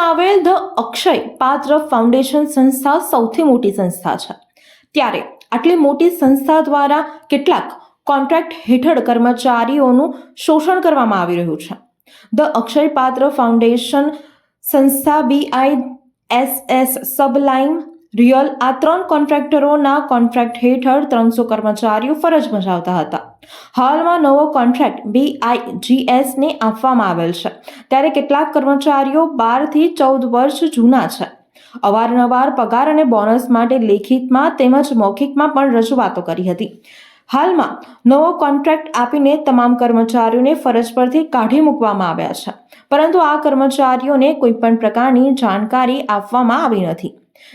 વડોદરામાં આવેલ the Akshay Patra foundation સંસ્થા સૌથી મોટી સંસ્થા છે. ત્યારે આટલી મોટી સંસ્થા દ્વારા કેટલાક કોન્ટ્રાક્ટ હેઠળ કર્મચારીઓનું શોષણ કરવામાં આવી રહ્યું છે. ધ અક્ષય પાત્ર ફાઉન્ડેશન સંસ્થા BI S S sublime real આ ત્રણ કોન્ટ્રાક્ટરોના કોન્ટ્રાક્ટ હેઠળ ત્રણસો કર્મચારીઓ ફરજ બજાવતા હતા. હાલમાં નવો કોન્ટ્રાક્ટ બીઆઈજીએસને આપવામાં આવેલ છે. ત્યારે કેટલાક કર્મચારીઓ બારથી ચૌદ વર્ષ જૂના છે. અવારનવાર પગાર અને બોનસ માટે લેખિતમાં તેમજ મૌખિકમાં પણ રજૂઆતો કરી હતી. હાલમાં નવો કોન્ટ્રાક્ટ આપીને તમામ કર્મચારીઓને ફરજ પરથી કાઢી મૂકવામાં આવ્યા છે. પરંતુ આ કર્મચારીઓને કોઈપણ પ્રકારની જાણકારી આપવામાં આવી નથી.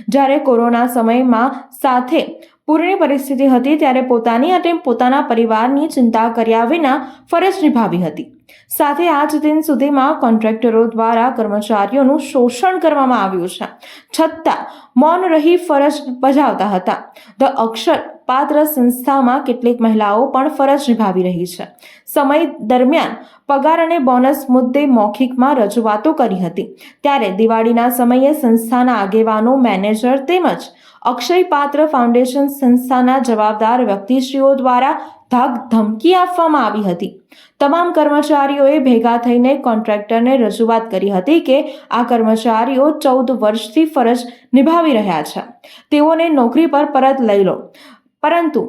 જ્યારે કોરોના સમયમાં સાથે પૂરની પરિસ્થિતિ હતી ત્યારે પોતાની અને પોતાના પરિવારની ચિંતા કર્યા વિના ફરજ નિભાવી હતી. સાથે આજ દિન સુધીમાં કોન્ટ્રાક્ટરો દ્વારા કર્મચારીઓનું શોષણ કરવામાં આવ્યું છે. છતાં મૌન રહી ફરજ બજાવતા હતા. ધ અક્ષર પાત્ર સંસ્થામાં કેટલીક મહિલાઓ પણ ફરજ નિભાવી રહી છે. સમય દરમિયાન પગાર અને બોનસ મુદ્દે મૌખિકમાં રજૂઆતો કરી હતી. ત્યારે દિવાળીના સમયે સંસ્થાના આગેવાનો, મેનેજર તેમજ અક્ષય પાત્ર ફાઉન્ડેશન સંસ્થાના જવાબદાર વ્યક્તિશ્રીઓ દ્વારા ધાક ધમકી આપવામાં આવી હતી. તમામ કર્મચારીઓએ ભેગા થઈને કોન્ટ્રાક્ટરને રજૂઆત કરી હતી કે આ કર્મચારીઓ ચૌદ વર્ષથી ફરજ નિભાવી રહ્યા છે. તેઓને નોકરી પર પરત લઈ લો. પરંતુ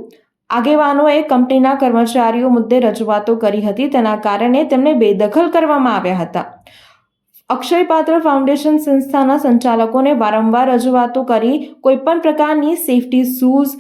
આગેવાનોએ કંપનીના કર્મચારીઓ મુદ્દે રજૂઆતો કરી હતી, તેના કારણે તેમને બેદખલ કરવામાં આવ્યા હતા. અક્ષય પાત્ર ફાઉન્ડેશન સંસ્થાના સંચાલકોને વારંવાર રજૂઆતો કરી કોઈપણ પ્રકારની સેફટી શૂઝ,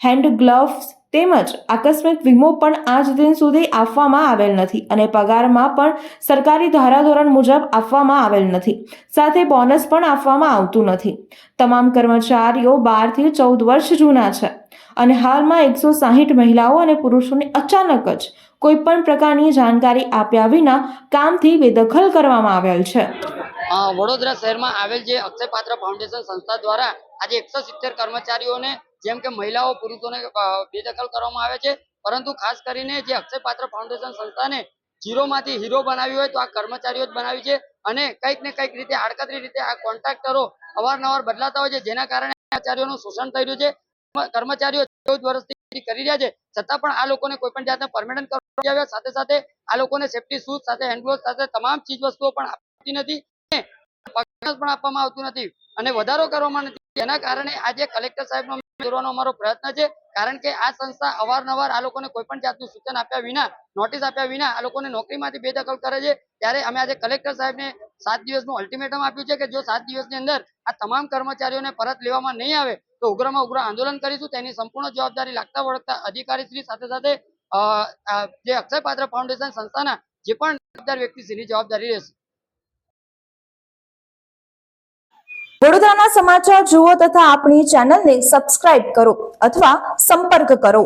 હેન્ડ ગ્લવ્સ તેમજ આકસ્મિક વીમો પણ આજ દિન સુધી આપવામાં આવેલ નથી અને પગારમાં પણ સરકારી ધારાધોરણ મુજબ આપવામાં આવેલ નથી. સાથે બોનસ પણ આપવામાં આવતું નથી. તમામ કર્મચારીઓ બારથી ચૌદ વર્ષ જૂના છે અને હાલમાં એકસો સાહીઠ મહિલાઓ અને પુરુષોને અચાનક જ કોઈ પણ પ્રકારની જાણકારી આપ્યા વિના કામથી બેદખલ કરવામાં આવેલ છે. વડોદરા શહેરમાં આવેલ જે અક્ષયપાત્ર ફાઉન્ડેશન સંસ્થા દ્વારા આજે એકસો સિત્તેર કર્મચારીઓને જેમ કે મહિલાઓ, પુરુષોને બેદખલ કરવામાં આવે છે. પરંતુ ખાસ કરીને જે અક્ષયપાત્ર ફાઉન્ડેશન સંસ્થાને જીરોમાંથી હીરો બનાવી હોય તો આ કર્મચારીઓ જ બનાવી છે અને કંઈક ને કંઈક રીતે આડકતરી રીતે આ કોન્ટ્રાક્ટરો અવારનવાર બદલાતા હોય છે. જેના કારણે કર્મચારીઓનું શોષણ થઈ રહ્યું છે. કર્મચારીઓ ચૌદ વર્ષથી કરી રહ્યા છે. છતાં પણ આ લોકોને કોઈ પણ જાતના પરમિનન્ટ કરવામાં આવ્યા. સાથે સાથે આ લોકોને સેફટી શૂઝ સાથે હેન્ડગ્લોવ સાથે તમામ ચીજ વસ્તુઓ પણ આપતી નથી. પણ આપવામાં આવતું નથી. અને વધારો કરવામાં નથી. જેના કારણે આજે કલેક્ટર સાહેબનો જોડવાનો અમારો પ્રયત્ન છે. કારણ કે આ સંસ્થા અવારનવાર આ લોકોને કોઈ પણ જાતનું સૂચન આપ્યા વિના, નોટિસ આપ્યા વિના આ લોકોને નોકરીમાંથી બેદખલ કરે છે. ત્યારે અમે આજે કલેક્ટર સાહેબને સાત દિવસનું અલ્ટિમેટમ આપ્યું છે કે જો સાત દિવસની અંદર આ તમામ કર્મચારીઓને પરત લેવામાં નહીં આવે, તો ઉગ્રમાં ઉગ્ર આંદોલન કરીશું. તેની સંપૂર્ણ જવાબદારી લાગતા વળગતા અધિકારીશ્રી સાથે સાથે જે અક્ષય ફાઉન્ડેશન સંસ્થાના જે પણ જવાબદાર વ્યક્તિશ્રીની જવાબદારી રહેશે. વડોદરાના સમાચાર જુઓ તથા આપણી ચેનલને સબસ્ક્રાઇબ કરો અથવા સંપર્ક કરો.